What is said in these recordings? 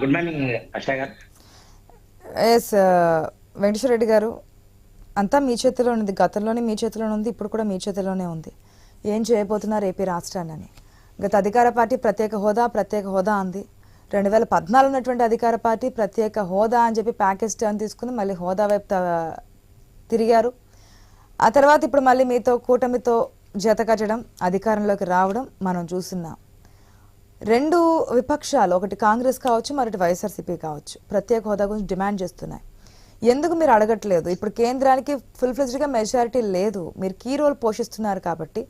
Good morning గారు. S Venkateswara Reddy గారు అంతా మీ చేతిలో ఉంది గతంలోనే మీ చేతిలోనే ఉంది ఇప్పుడు కూడా మీ చేతిలోనే ఉంది. ఏం చేయబోతున్నారు ఏపీ రాష్ట్రాన్ని? గత అధికార పార్టీ ప్రత్యేక హోదా ప్రత్యేక హోదా అంది. రెండు వేల పద్నాలుగు ఉన్నటువంటి అధికార పార్టీ ప్రత్యేక హోదా అని చెప్పి ప్యాకేజ్ టర్న్ తీసుకుని మళ్ళీ హోదా వైపు తిరిగారు. ఆ తర్వాత ఇప్పుడు మళ్ళీ మీతో కూటమితో జతకట్టడం అధికారంలోకి రావడం మనం చూస్తున్నాం. రెండు విపక్షాలు ఒకటి కాంగ్రెస్ కావచ్చు మరొకటి వైఎస్ఆర్సీపీ కావచ్చు ప్రత్యేక హోదా గురించి డిమాండ్ చేస్తున్నాయి. ఎందుకు మీరు అడగట్లేదు? ఇప్పుడు కేంద్రానికి ఫుల్ ఫ్లెజ్డ్గా మెజారిటీ లేదు. మీరు కీ రోల్ పోషిస్తున్నారు కాబట్టి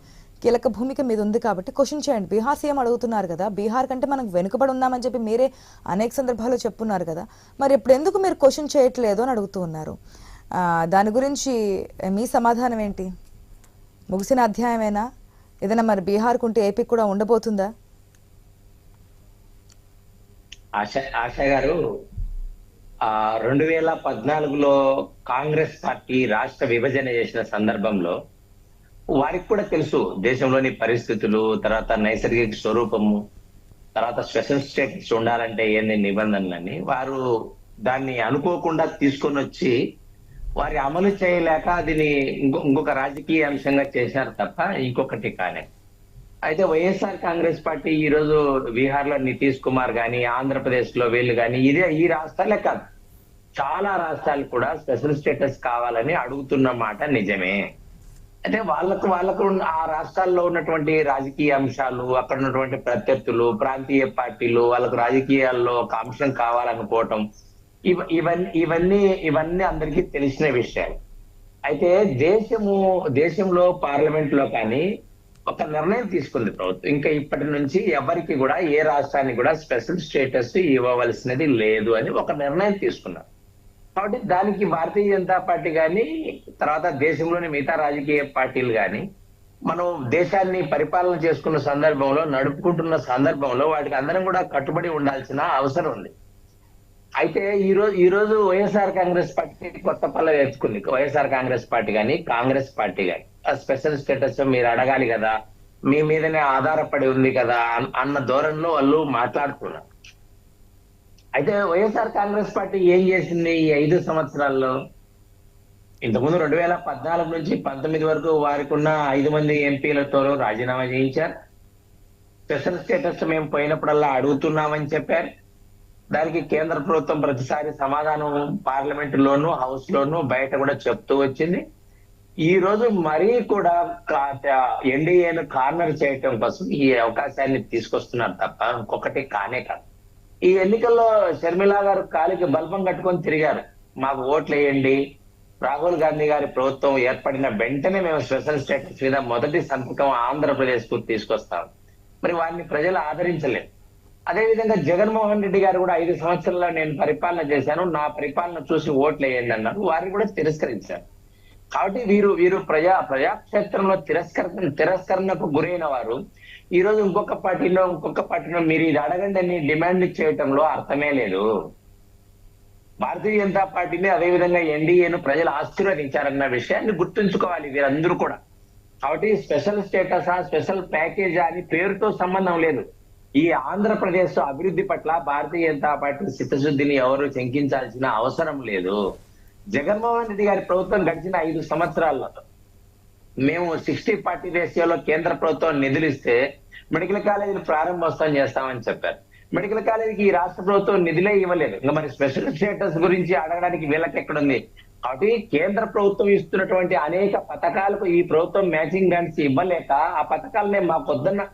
కీలక భూమిక మీద ఉంది కాబట్టి క్వశ్చన్ చేయండి. బీహార్ సీఎం అడుగుతున్నారు కదా బీహార్ కంటే మనం వెనుకబడి ఉన్నామని చెప్పి మీరే అనేక సందర్భాల్లో చెప్పున్నారు కదా. మరి ఇప్పుడు ఎందుకు మీరు క్వశ్చన్ చేయట్లేదు అని అడుగుతూ ఉన్నారు? దాని గురించి మీ సమాధానం ఏంటి? ముగిసిన అధ్యాయమేనా? ఏదైనా మరి బీహార్కు ఉంటే ఏపీకి కూడా ఉండబోతుందా? ఆశ ఆశ గారు ఆ రెండు వేల పద్నాలుగులో కాంగ్రెస్ పార్టీ రాష్ట్ర విభజన చేసిన సందర్భంలో వారికి కూడా తెలుసు దేశంలోని పరిస్థితులు తర్వాత నైసర్గిక స్వరూపము తర్వాత స్పెషల్ స్టేట్స్ ఉండాలంటే ఏంది నిబంధనలని వారు దాన్ని అనుకోకుండా తీసుకొని వచ్చి వారి అమలు చేయలేక దీన్ని ఇంకొక రాజకీయ అంశంగా చేశారు తప్ప ఇంకొకటి కానే అయితే వైఎస్ఆర్ కాంగ్రెస్ పార్టీ ఈ రోజు బీహార్లో నితీష్ కుమార్ గాని ఆంధ్రప్రదేశ్లో వీళ్ళు గాని ఇదే ఈ రాష్ట్రాలే కాదు. చాలా రాష్ట్రాలు కూడా స్పెషల్ స్టేటస్ కావాలని అడుగుతున్న మాట నిజమే. అయితే వాళ్ళకు వాళ్ళకు ఆ రాష్ట్రాల్లో ఉన్నటువంటి రాజకీయ అంశాలు అక్కడ ఉన్నటువంటి ప్రత్యర్థులు ప్రాంతీయ పార్టీలు వాళ్ళకు రాజకీయాల్లో ఒక అంశం కావాలనుకోవటం ఇవన్నీ ఇవన్నీ ఇవన్నీ అందరికీ తెలిసిన విషయాలు. అయితే దేశము దేశంలో పార్లమెంట్లో కానీ ఒక నిర్ణయం తీసుకుంది ప్రభుత్వం. ఇంకా ఇప్పటి నుంచి ఎవరికి కూడా ఏ రాష్ట్రానికి కూడా స్పెషల్ స్టేటస్ ఇవ్వవలసినది లేదు అని ఒక నిర్ణయం తీసుకున్నారు. కాబట్టి దానికి భారతీయ జనతా పార్టీ కానీ తర్వాత దేశంలోని మిగతా రాజకీయ పార్టీలు కానీ మనం దేశాన్ని పరిపాలన చేసుకున్న సందర్భంలో నడుపుకుంటున్న సందర్భంలో వాటికి అందరం కూడా కట్టుబడి ఉండాల్సిన అవసరం ఉంది. అయితే ఈ రోజు ఈ రోజు వైఎస్ఆర్ కాంగ్రెస్ పార్టీ కొత్త పల్లె ఎత్తుకుంది వైఎస్ఆర్ కాంగ్రెస్ పార్టీ కానీ కాంగ్రెస్ పార్టీ కానీ స్పెషల్ స్టేటస్ మీరు అడగాలి కదా మీ మీదనే ఆధారపడి ఉంది కదా అన్న ధోరణిలో వాళ్ళు మాట్లాడుతున్నారు. అయితే వైఎస్ఆర్ కాంగ్రెస్ పార్టీ ఏం చేసింది ఈ ఐదు సంవత్సరాల్లో? ఇంతకుముందు రెండు వేల పద్నాలుగు నుంచి పంతొమ్మిది వరకు వారికి ఉన్న ఐదు మంది ఎంపీలతో రాజీనామా చేయించారు. స్పెషల్ స్టేటస్ మేము పోయినప్పుడల్లా అడుగుతున్నామని చెప్పారు. దానికి కేంద్ర ప్రభుత్వం ప్రతిసారి సమాధానం పార్లమెంట్ లోను హౌస్ లోను బయట కూడా చెప్తూ వచ్చింది. ఈ రోజు మరీ కూడా ఎన్డీఏను కార్నర్ చేయటం కోసం ఈ అవకాశాన్ని తీసుకొస్తున్నారు తప్ప ఇంకొకటి కానే కాదు. ఈ ఎన్నికల్లో షర్మిల గారు కాలికి బల్బం కట్టుకొని తిరిగారు. మాకు ఓట్లు వేయండి రాహుల్ గాంధీ గారి ప్రభుత్వం ఏర్పడిన వెంటనే మేము స్పెషల్ స్టేటస్ మీద మొదటి సంతకం ఆంధ్రప్రదేశ్కు తీసుకొస్తాం. మరి వారిని ప్రజలు ఆదరించలేదు అదేవిధంగా జగన్మోహన్ రెడ్డి గారు కూడా ఐదు సంవత్సరాల్లో నేను పరిపాలన చేశాను. నా పరిపాలన చూసి ఓట్లు వేయండి అన్నారు. వారిని కూడా తిరస్కరించారు. కాబట్టి వీరు వీరు ప్రజా ప్రజాక్షేత్రంలో తిరస్కరణ తిరస్కరణకు గురైన వారు ఈ రోజు ఇంకొక పార్టీలో ఇంకొక పార్టీలో మీరు ఇది అడగండి అని డిమాండ్ చేయటంలో అర్థమే లేదు. భారతీయ జనతా పార్టీని అదేవిధంగా ఎన్డీఏను ప్రజలు ఆశీర్వదించారన్న విషయాన్ని గుర్తుంచుకోవాలి వీరందరూ కూడా. కాబట్టి స్పెషల్ స్టేటస్ స్పెషల్ ప్యాకేజ్ అని పేరుతో సంబంధం లేదు. ఈ ఆంధ్రప్రదేశ్ అభివృద్ధి పట్ల భారతీయ జనతా పార్టీ చిత్తశుద్ధిని ఎవరు శంకించాల్సిన అవసరం లేదు. జగన్మోహన్ రెడ్డి గారి ప్రభుత్వం గడిచిన ఐదు సంవత్సరాల్లో మేము సిక్స్టీ పార్టీ రేషియోలో కేంద్ర ప్రభుత్వం నిధులు ఇస్తే మెడికల్ కాలేజీలు ప్రారంభోత్సవం చేస్తామని చెప్పారు. మెడికల్ కాలేజీకి ఈ రాష్ట్ర ప్రభుత్వం నిధులే ఇవ్వలేదు. ఇంకా మరి స్పెషల్ స్టేటస్ గురించి అడగడానికి వీళ్ళకి ఎక్కడుంది? కాబట్టి కేంద్ర ప్రభుత్వం ఇస్తున్నటువంటి అనేక పథకాలకు ఈ ప్రభుత్వం మ్యాచింగ్ గ్రాంట్స్ ఇవ్వలేక ఆ పథకాలనే మా పొద్దున్న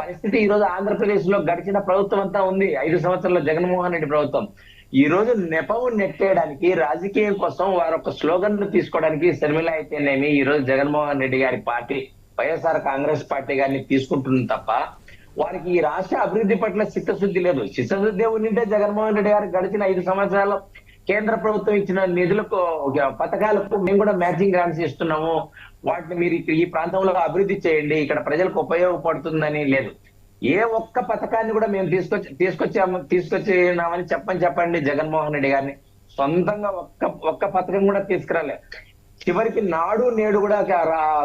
పరిస్థితి ఈ రోజు ఆంధ్రప్రదేశ్లో గడిచిన ప్రభుత్వం అంతా ఉంది. ఐదు సంవత్సరాల్లో జగన్మోహన్ రెడ్డి ప్రభుత్వం. ఈ రోజు నెపము నెట్టేయడానికి రాజకీయం కోసం వారు ఒక స్లోగన్ తీసుకోవడానికి శర్మిల అయితేనేమి ఈ రోజు జగన్మోహన్ రెడ్డి గారి పార్టీ వైఎస్ఆర్ కాంగ్రెస్ పార్టీ గారిని తీసుకుంటుంది తప్ప వారికి ఈ రాష్ట్ర అభివృద్ధి పట్ల చిత్తశుద్ధి లేదు. చిత్తశుద్ధి ఉండింటే జగన్మోహన్ రెడ్డి గారు గడిచిన ఐదు సంవత్సరాల్లో కేంద్ర ప్రభుత్వం ఇచ్చిన నిధులకు పథకాలకు మేము కూడా మ్యాచింగ్ గ్రాంట్స్ ఇస్తున్నాము. వాటిని మీరు ఇక్కడ ఈ ప్రాంతంలో అభివృద్ధి చేయండి. ఇక్కడ ప్రజలకు ఉపయోగపడుతుందని లేదు. ఏ ఒక్క పథకాన్ని కూడా మేము తీసుకొచ్చి తీసుకొచ్చాము తీసుకొచ్చినామని చెప్పని చెప్పండి జగన్మోహన్ రెడ్డి గారిని. సొంతంగా ఒక్క ఒక్క పథకం కూడా తీసుకురాలే. చివరికి నాడు నేడు కూడా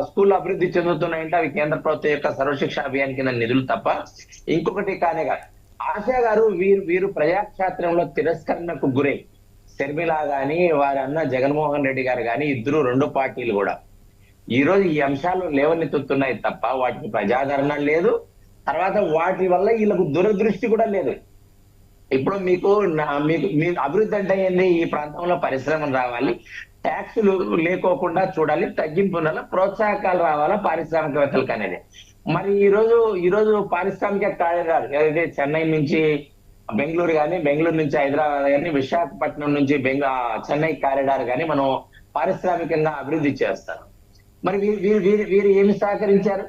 స్కూల్ అభివృద్ధి చెందుతున్నాయంటే అవి కేంద్ర ప్రభుత్వం యొక్క సర్వశిక్ష అభియాన్ కింద నిధులు తప్ప ఇంకొకటి కానే కాదు. ఆశా గారు వీరు వీరు ప్రజాక్షేత్రంలో తిరస్కరణకు గురై శర్మిల గాని వారి అన్న జగన్మోహన్ రెడ్డి గారు గాని ఇద్దరు రెండు పార్టీలు కూడా. ఈ రోజు ఈ అంశాలు లేవనెత్తుతున్నాయి తప్ప వాటికి ప్రజాదరణ లేదు. తర్వాత వాటి వల్ల వీళ్ళకు దురదృష్టి కూడా లేదు. ఇప్పుడు మీకు మీకు మీ అభివృద్ధి అంటే ఏంది? ఈ ప్రాంతంలో పరిశ్రమలు రావాలి ట్యాక్సులు లేకోకుండా చూడాలి తగ్గింపు ఉండాలి ప్రోత్సాహకాలు రావాలా పారిశ్రామికవేత్తలకు అనేది మరి ఈ రోజు ఈ రోజు పారిశ్రామిక కారిడార్ ఏదైతే చెన్నై నుంచి బెంగళూరు కానీ బెంగళూరు నుంచి హైదరాబాద్ కానీ విశాఖపట్నం నుంచి బెంగ చెన్నై కారిడార్ కానీ మనం పారిశ్రామికంగా అభివృద్ధి చేస్తారు మరి వీరు వీరు వీరు వీరు ఏమి సహకరించారు?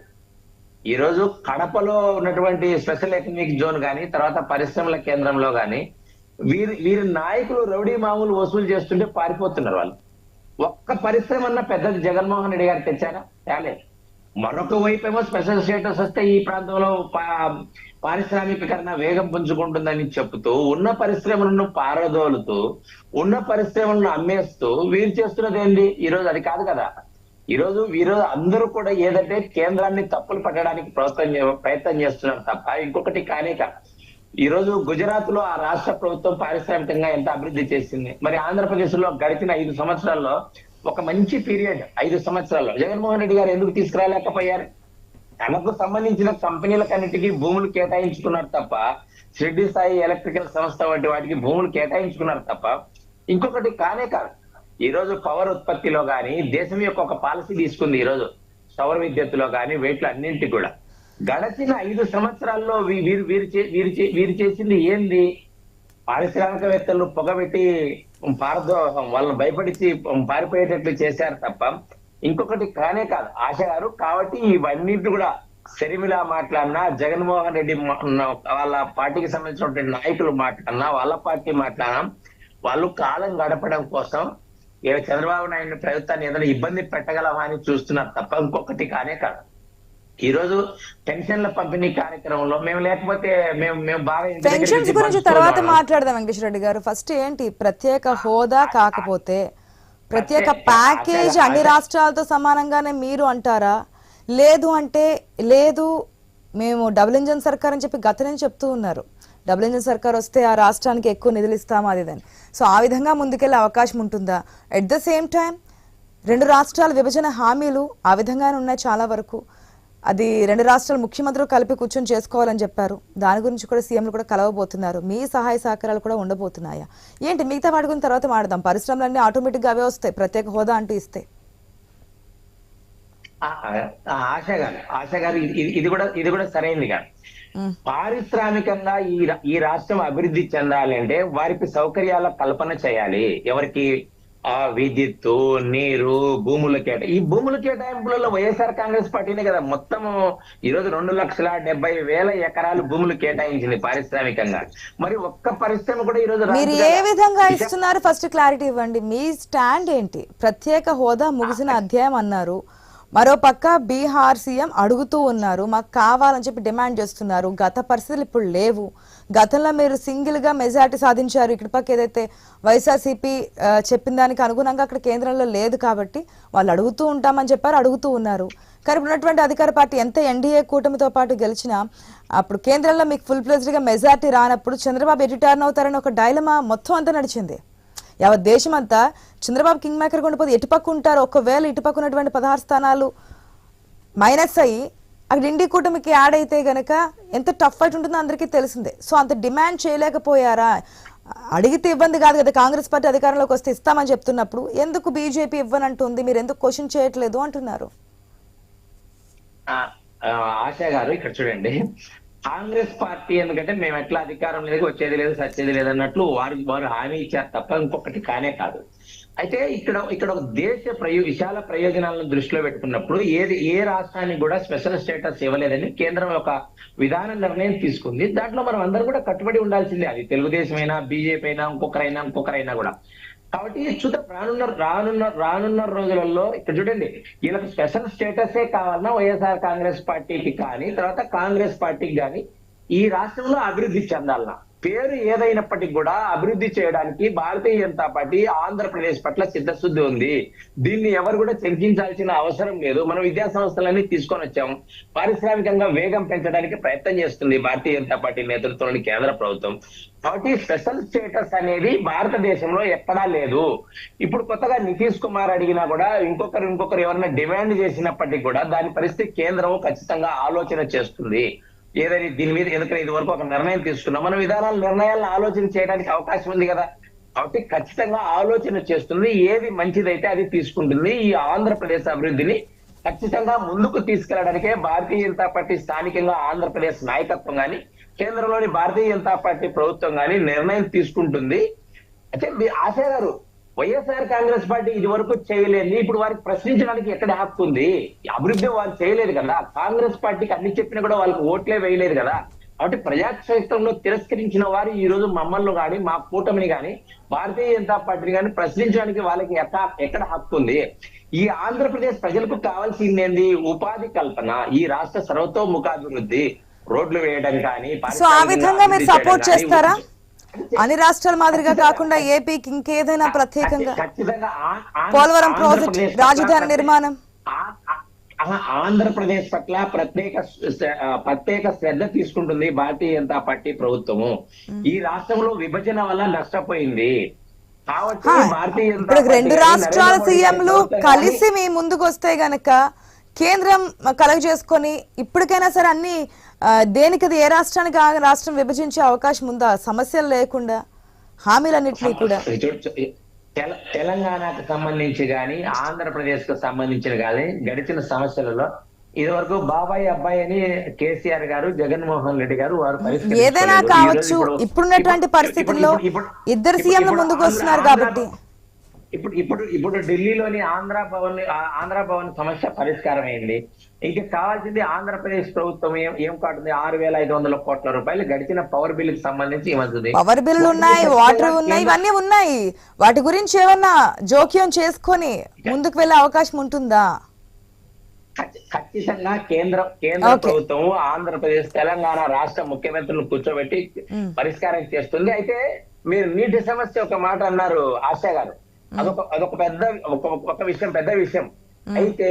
ఈ రోజు కడపలో ఉన్నటువంటి స్పెషల్ ఎకనమిక్ జోన్ కానీ తర్వాత పరిశ్రమల కేంద్రంలో కానీ వీరి వీరి నాయకులు రౌడీ మామూలు వసూలు చేస్తుంటే పారిపోతున్నారు వాళ్ళు. ఒక్క పరిశ్రమ అన్న పెద్దది జగన్మోహన్ రెడ్డి గారు తెచ్చారా? తేలే. మరొక వైపు ఏమో స్పెషల్ స్టేటస్ వస్తే ఈ ప్రాంతంలో పా- పారిశ్రామికీకరణ వేగం పుంజుకుంటుందని చెప్తూ ఉన్న పరిశ్రమలను పారదోలుతూ ఉన్న పరిశ్రమలను అమ్మేస్తూ వీరు చేస్తున్నది ఏంటి ఈ రోజు అది కాదు కదా. ఈ రోజు అందరూ కూడా ఏదంటే కేంద్రాన్ని తప్పులు పట్టడానికి ప్రోత్సహం చే- ప్రయత్నం చేస్తున్నారు తప్ప ఇంకొకటి కానే కాదు. ఈ రోజు గుజరాత్లో ఆ రాష్ట్ర ప్రభుత్వం పారిశ్రామికంగా ఎంత అభివృద్ధి చేసింది? మరి ఆంధ్రప్రదేశ్లో గడిచిన ఐదు సంవత్సరాల్లో ఒక మంచి పీరియడ్ ఐదు సంవత్సరాల్లో. జగన్మోహన్ రెడ్డి గారు ఎందుకు తీసుకురాలేకపోయారు? తనకు సంబంధించిన కంపెనీలకన్నిటికీ భూములు కేటాయించుకున్నారు తప్ప షిర్డి సాయి ఎలక్ట్రికల్ సంస్థ వంటి వాటికి భూములు కేటాయించుకున్నారు తప్ప ఇంకొకటి కానే కాదు. ఈ రోజు పవర్ ఉత్పత్తిలో కానీ దేశం యొక్క ఒక పాలసీ తీసుకుంది ఈ రోజు. సౌర విద్యుత్తులో కానీ వీటిలో అన్నింటి కూడా. గడచిన ఐదు సంవత్సరాల్లో వీ- వీరు వీరు చే- వీరు చే- వీరు చేసింది ఏంది? పారిశ్రామికవేత్తలు పొగబెట్టి పారదో వాళ్ళని భయపడిచి పారిపోయేటట్లు చేశారు తప్ప ఇంకొకటి కానే కాదు. ఆశ గారు కాబట్టి ఇవన్నింటి కూడా శర్మిల మాట్లాడినా జగన్మోహన్ రెడ్డి వాళ్ళ పార్టీకి సంబంధించినటువంటి నాయకులు మాట్లాడినా వాళ్ళ పార్టీ మాట్లాడినా వాళ్ళు కాలం గడపడం కోసం చంద్రబాబు నాయుడు ప్రభుత్వాన్ని ఏదైనా ఇబ్బంది పెట్టగలమా అని చూస్తున్నారు తప్ప ఇంకొకటి కానే కాదు. ఈ రోజు పెన్షన్ల పంపిణీ కార్యక్రమంలో మేము లేకపోతే మేము మేము బాగా పెన్షన్స్ గురించి తర్వాత. మాట్లాడదాం వెంకటేశ్వర రెడ్డి గారు. ఫస్ట్ ఏంటి? ప్రత్యేక హోదా కాకపోతే ప్రత్యేక ప్యాకేజ్ అన్ని రాష్ట్రాలతో సమానంగానే మీరు అంటారా? లేదు అంటే లేదు మేము డబుల్ ఇంజన్ సర్కార్ అని చెప్పి గత నుంచి చెప్తూ ఉన్నారు. డబుల్ ఇంజిన్ సర్కార్ వస్తే ఆ రాష్ట్రానికి ఎక్కువ నిధులు ఇస్తాము అది ఇదని. సో ఆ విధంగా ముందుకెళ్ళే అవకాశం ఉంటుందా? ఎట్ ద సేమ్ టైం రెండు రాష్ట్రాల విభజన హామీలు ఆ విధంగానే ఉన్నాయి చాలా వరకు. అది రెండు రాష్ట్రాల ముఖ్యమంత్రులు కలిపి కూర్చొని చేసుకోవాలని చెప్పారు. దాని గురించి కూడా సీఎంలు కూడా కలవబోతున్నారు. మీ సహాయ సహకారాలు కూడా ఉండబోతున్నాయా? ఏంటి మిగతా వాటి గురించి తర్వాత మాడదాం పరిశ్రమలన్నీ ఆటోమేటిక్గా అవే వస్తాయి. ప్రత్యేక హోదా అంటూ ఇస్తే. ఆశ గారు ఆశ గారు ఇది- కూడా ఇది కూడా సరైనది కాదు. పారిశ్రామికంగా ఈ ఈ రాష్ట్రం అభివృద్ధి చెందాలి అంటే వారికి సౌకర్యాల కల్పన చేయాలి. ఎవరికి? ఆ విద్యుత్తు నీరు భూముల కేటా ఈ భూముల కేటాయింపులలో వైఎస్ఆర్ కాంగ్రెస్ పార్టీనే కదా. మొత్తం ఈ రోజు రెండు లక్షల డెబ్బై వేల ఎకరాలు భూములు కేటాయించింది పారిశ్రామికంగా. మరి ఒక్క పరిశ్రమ కూడా ఈ రోజు రాదు మీరు. ఏ విధంగా ఇస్తున్నారు? ఫస్ట్ క్లారిటీ ఇవ్వండి. మీ స్టాండ్ ఏంటి? ప్రత్యేక హోదా ముగిసిన అధ్యాయం అన్నారు. మరో పక్క బీహార్ సీఎం అడుగుతూ ఉన్నారు మాకు కావాలని చెప్పి డిమాండ్ చేస్తున్నారు. గత పరిస్థితులు ఇప్పుడు లేవు. గతంలో మీరు సింగిల్గా మెజార్టీ సాధించారు. ఇక్కడి పక్క ఏదైతే వైఎస్ఆర్సీపీ చెప్పిన దానికి అనుగుణంగా అక్కడ కేంద్రంలో లేదు కాబట్టి వాళ్ళు అడుగుతూ ఉంటామని చెప్పారు అడుగుతూ ఉన్నారు. కానీ ఇప్పుడు ఉన్నటువంటి అధికార పార్టీ ఎంత ఎన్డీఏ కూటమితో పాటు గెలిచినా అప్పుడు కేంద్రంలో మీకు ఫుల్ ప్లేజ్డ్గా మెజార్టీ రానప్పుడు చంద్రబాబు ఎటు టర్న్ అవుతారని ఒక డైలమా మొత్తం అంతా నడిచింది? యావత్ దేశం అంతా చంద్రబాబు కింగ్ మేకర్ ఉండిపోతే ఇటుపక్క ఉంటారు? ఒకవేళ ఇటుపక్క ఉన్నటువంటి పదహారు స్థానాలు మైనస్ అయ్యి అక్కడ ఇండి కూటమికి యాడ్ అయితే గనక ఎంత టఫ్ ఫైట్ ఉంటుందో అందరికీ తెలిసిందే. సో అంత డిమాండ్ చేయలేకపోయారా? అడిగితే ఇబ్బంది కాదు కదా కాంగ్రెస్ పార్టీ అధికారంలోకి వస్తే ఇస్తామని చెప్తున్నప్పుడు ఎందుకు బీజేపీ ఇవ్వనంటుంది? మీరు ఎందుకు క్వశ్చన్ చేయట్లేదు అంటున్నారు? ఆశా గారు ఇక్కడ చూడండి. కాంగ్రెస్ పార్టీ ఎందుకంటే మేము ఎట్లా అధికారం లేదు వచ్చేది లేదు సచ్చేది లేదు అన్నట్లు వారు వారు హామీ ఇచ్చారు తప్ప ఇంకొకటి కానే కాదు. అయితే ఇక్కడ ఇక్కడ ఒక దేశ ప్రయో విశాల ప్రయోజనాలను దృష్టిలో పెట్టుకున్నప్పుడు ఏది ఏ రాష్ట్రానికి కూడా స్పెషల్ స్టేటస్ ఇవ్వలేదని కేంద్రం ఒక విధాన నిర్ణయం తీసుకుంది. దాంట్లో మనం అందరం కూడా కట్టుబడి ఉండాల్సిందే. అది తెలుగుదేశం అయినా బీజేపీ అయినా ఇంకొకరైనా ఇంకొకరైనా కూడా. కాబట్టి చూద్దాం. రానున్న రానున్న రానున్న రోజులలో ఇక్కడ చూడండి వీళ్ళకి స్పెషల్ స్టేటసే కావాలన్నా వైఎస్ఆర్ కాంగ్రెస్ పార్టీకి కానీ తర్వాత కాంగ్రెస్ పార్టీకి కానీ ఈ రాష్ట్రంలో అభివృద్ధి చెందాలన్నా. పేరు ఏదైనప్పటికీ కూడా అభివృద్ధి చేయడానికి భారతీయ జనతా పార్టీ ఆంధ్రప్రదేశ్ పట్ల సిద్ధశుద్ధి ఉంది. దీన్ని ఎవరు కూడా చర్చించాల్సిన అవసరం లేదు. మనం విద్యా సంస్థలన్నీ తీసుకొని వచ్చాం. పారిశ్రామికంగా వేగం పెంచడానికి ప్రయత్నం చేస్తుంది భారతీయ జనతా పార్టీ నేతృత్వంలోని కేంద్ర ప్రభుత్వం. కాబట్టి స్పెషల్ స్టేటస్ అనేది భారతదేశంలో ఎక్కడా లేదు. ఇప్పుడు కొత్తగా నితీష్ కుమార్ అడిగినా కూడా ఇంకొకరు ఇంకొకరు ఎవరైనా డిమాండ్ చేసినప్పటికీ కూడా దాని పరిస్థితి కేంద్రం ఖచ్చితంగా ఆలోచన చేస్తుంది. ఏదైనా దీని మీద ఎందుకంటే ఇది వరకు ఒక నిర్ణయం తీసుకున్నాం. మన విధానాలు నిర్ణయాలను ఆలోచన చేయడానికి అవకాశం ఉంది కదా. కాబట్టి ఖచ్చితంగా ఆలోచన చేస్తుంది. ఏది మంచిదైతే అది తీసుకుంటుంది. ఈ ఆంధ్రప్రదేశ్ అభివృద్ధిని ఖచ్చితంగా ముందుకు తీసుకెళ్ళడానికే భారతీయ జనతా పార్టీ స్థానికంగా ఆంధ్రప్రదేశ్ నాయకత్వం కానీ కేంద్రంలోని భారతీయ జనతా పార్టీ ప్రభుత్వం కానీ నిర్ణయం తీసుకుంటుంది. అయితే మీ ఆశయ గారు వైఎస్ఆర్ కాంగ్రెస్ పార్టీ ఇది వరకు చేయలేదు ఇప్పుడు వారికి ప్రశ్నించడానికి ఎక్కడ హక్కు ఉంది? అభివృద్ధి వారు చేయలేదు కదా. కాంగ్రెస్ పార్టీకి అన్ని చెప్పినా కూడా వాళ్ళకి ఓట్లే వేయలేదు కదా. కాబట్టి ప్రజాక్షేత్రంలో తిరస్కరించిన వారు ఈ రోజు మమ్మల్ని గాని మా కూటమిని గాని భారతీయ జనతా పార్టీని గాని ప్రశ్నించడానికి వాళ్ళకి ఎక్క ఎక్కడ హక్కు ఉంది? ఈ ఆంధ్రప్రదేశ్ ప్రజలకు కావాల్సింది ఏంది? ఉపాధి కల్పన. ఈ రాష్ట్ర సర్వతోముఖాభివృద్ధి. రోడ్లు వేయడం కానీ సో ఆ విధంగా మీరు అభివృద్ధి సపోర్ట్ కానీ చేస్తారా? అన్ని రాష్ట్రాల మాదిరిగా కాకుండా ఏపీకి ఇంకేదైనా ప్రత్యేకంగా? పోలవరం ప్రాజెక్ట్ రాజధాని నిర్మాణం. ఆంధ్రప్రదేశ్ పట్ల ప్రత్యేక ప్రత్యేక శ్రద్ధ తీసుకుంటుంది భారతీయ జనతా పార్టీ ప్రభుత్వము. ఈ రాష్ట్రంలో విభజన వల్ల నష్టపోయింది. ఇప్పుడు రెండు రాష్ట్రాల సీఎంలు కలిసి మీ ముందుకు వస్తే గనక కేంద్రం కలెక్ట్ చేసుకొని ఇప్పటికైనా సరే అన్ని దేనికది ఏ రాష్ట్రానికి ఆ రాష్ట్రం విభజించే అవకాశం ఉందా? సమస్యలు లేకుండా హామీలన్నింటినీ కూడా. తెలంగాణకు సంబంధించి గాని ఆంధ్రప్రదేశ్కు సంబంధించిన గాని గడిచిన సమస్యలలో ఇది వరకు బాబాయ్ అబ్బాయి అని కేసీఆర్ గారు జగన్మోహన్ రెడ్డి గారు వారు. ఏదైనా కావచ్చు. ఇప్పుడు- ఇప్పుడున్నటువంటి ఇప్పుడు- పరిస్థితుల్లో ఇద్దరు సీఎంలు ముందుకు వస్తున్నారు కాబట్టి. ఇప్పుడు ఇప్పుడు ఇప్పుడు ఢిల్లీలోని ఆంధ్ర భవన్ ఆంధ్ర భవన్ సమస్య పరిష్కారం అయింది ఇంకా కావాల్సింది ఆంధ్రప్రదేశ్ ప్రభుత్వం ఏం ఏం కాటుంది? ఆరు వేల ఐదు వందల కోట్ల రూపాయలు గడిచిన పవర్ బిల్కి సంబంధించి ఇవ్వతుంది పవర్ బిల్లులు ఉన్నాయి వాటర్ ఉన్నాయి ఇవన్నీ ఉన్నాయి. వాటి గురించి ఏమన్నా జోక్యం చేసుకొని ముందుకు వెళ్ళే అవకాశం ఉంటుందా? ఖచ్చి- ఖచ్చితంగా కేంద్ర కేంద్ర. ప్రభుత్వం ఆంధ్రప్రదేశ్ తెలంగాణ రాష్ట్ర ముఖ్యమంత్రులను కూర్చోబెట్టి పరిష్కారం చేస్తుంది. అయితే మీరు నీటి సమస్య ఒక మాట అన్నారు ఆశా గారు. అదొక అదొక పెద్ద ఒక విషయం పెద్ద విషయం. అయితే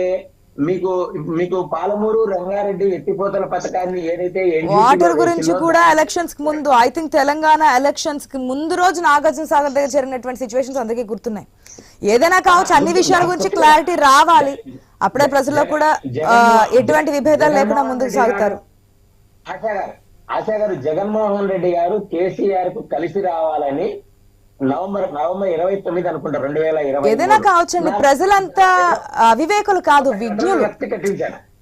మీకు మీకు పాలమూరు రంగారెడ్డి ఎత్తిపోతల పథకాన్ని ఏదైతే వాటర్ గురించి కూడా ఎలక్షన్స్కి ముందు ఐ థింక్ తెలంగాణ ఎలక్షన్స్కి ముందు రోజు నాగార్జున సాగర్ దగ్గర జరిగినటువంటి సిచ్యువేషన్స్ అందరికీ గుర్తున్నాయి. ఏదైనా కావచ్చు అన్ని విషయాల గురించి క్లారిటీ రావాలి. అప్పుడే ప్రజల్లో కూడా ఎటువంటి విభేదాలు లేకుండా ముందుకు సాగుతారు. ఆశా గారు ఆశా గారు జగన్మోహన్ రెడ్డి గారు కేసీఆర్కు కలిసి రావాలని నవంబర్ నవంబర్ ఇరవై తొమ్మిది అనుకుంటా రెండు వేల ఇరవై ఏదైనా కావచ్చండి. ప్రజలంతా అవివేకులు కాదు విజ్ఞులు.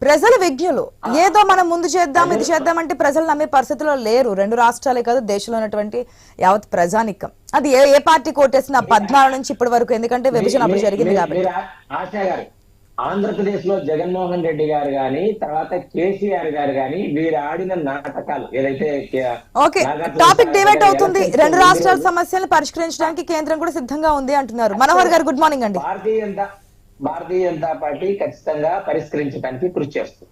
ప్రజలు విజ్ఞులు. ఏదో మనం ముందు చేద్దాం ఇది చేద్దాం అంటే ప్రజలు నమ్మే పరిస్థితిలో లేరు. రెండు రాష్ట్రాలే కాదు దేశంలో ఉన్నటువంటి యావత్ ప్రజానికం. అది ఏ ఏ పార్టీ కోటేసిన పద్నాలుగు నుంచి ఇప్పటి వరకు ఎందుకంటే విభజన అప్పుడు జరిగింది కాబట్టి. ఆంధ్రప్రదేశ్లో జగన్మోహన్ రెడ్డి గారు గాని తర్వాత కేసీఆర్ గారు గాని వీరు ఆడిన నాటకాలు ఏదైతే ఓకే టాపిక్ గారు అవుతుంది. రెండు రాష్ట్రాల సమస్యలను పరిష్కరించడానికి కేంద్రం కూడా సిద్ధంగా ఉంది అంటున్నారు. మనోహర్ గారు గుడ్ మార్నింగ్ అండి. భారతీయ జనతా భారతీయ జనతా పార్టీ ఖచ్చితంగా పరిష్కరించడానికి కృషి చేస్తుంది.